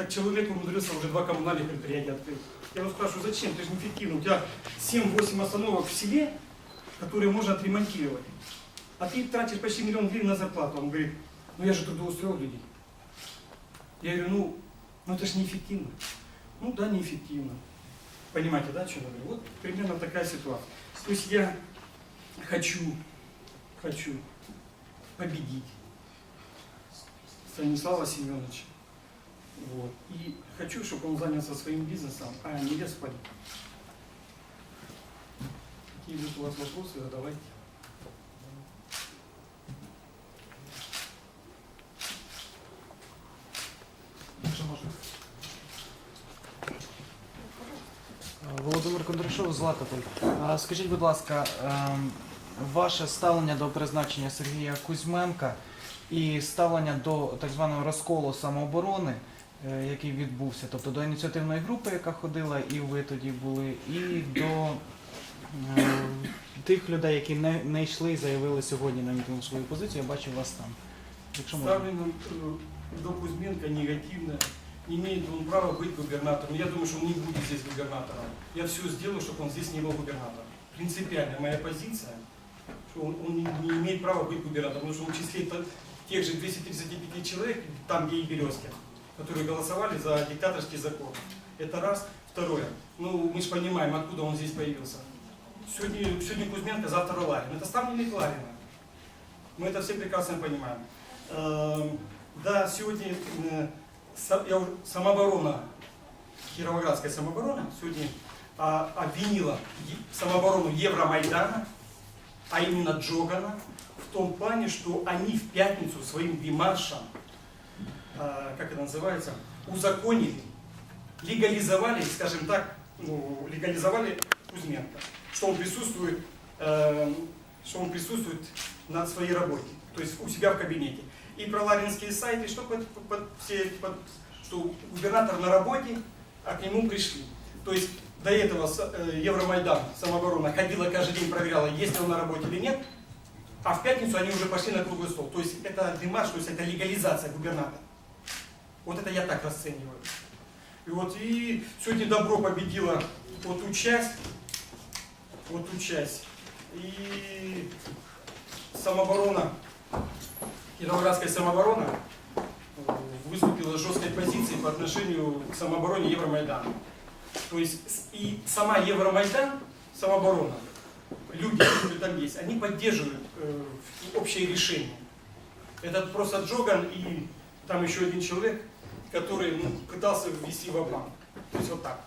Так человек умудрился уже два коммунальных предприятия открыть. Я его спрашиваю, зачем? Ты же неэффективно. У тебя 7-8 остановок в селе, которые можно отремонтировать. А ты тратишь почти миллион гривен на зарплату. Он говорит, ну я же трудоустроил людей. Я говорю, ну, ну это же неэффективно. Ну да, неэффективно. Понимаете, да, что я говорю? Вот примерно такая ситуация. То есть я хочу, хочу победить Станислава Семеновича. Вот. И хочу, чтобы он занялся своим бизнесом, а не лез в политику. Какие будут у вас вопросы, задавайте. Володимир Кондрашов, Златополь. Скажіть, будь ласка, ем, ваше ставлення до призначення Сергія Кузьменка і ставлення до так званого розколу самооборони, який відбувся, тобто до ініціативної групи, яка ходила, і ви тоді були, і до е, тих людей, які не, не йшли і заявили сьогодні на мітингу свою позицію, я бачив вас там. Якщо можна. Ставлено э, до Кузьменко негативно. Не имеет он права быть губернатором. Я думаю, что он не будет здесь губернатором. Я все сделаю, чтобы он здесь не был губернатором. Принципиальная моя позиция, что он, он не, не имеет права быть губернатором, потому что он в числе то- тех же 235 человек, там где и Березкин, которые голосовали за диктаторский закон. Это раз. Второе. Ну, мы же понимаем, откуда он здесь появился. Сегодня, сегодня Кузьменко, завтра Ларин. Это ставленник Ларина. Мы это все прекрасно понимаем. Эм, Да, сегодня э, я самооборона, Кировоградская самооборона сегодня а, обвинила самооборону Евромайдана, а именно Джогана, в том плане, что они в пятницу своим демаршем, как это называется, узаконили, легализовали, скажем так, ну, легализовали Кузьменко, что он присутствует, э, что он присутствует на своей работе, то есть у себя в кабинете. И про ларинские сайты, что, под- под- все, под- что губернатор на работе, а к нему пришли. То есть до этого э, Евромайдан, самооборона, ходила каждый день, проверяла, есть ли он на работе или нет, а в пятницу они уже пошли на круглый стол. То есть это демарш, то есть это легализация губернатора. Вот это я так расцениваю. И вот и сегодня добро победило вот ту часть, вот ту часть. И самооборона, Кировоградская самооборона э, выступила с жесткой позицией по отношению к самообороне Евромайдана. То есть и сама Евромайдан, самооборона, люди, которые там есть, они поддерживают э, общее решение. Это просто Джоган и там еще один человек, который ну, пытался ввести в обман. То есть вот так.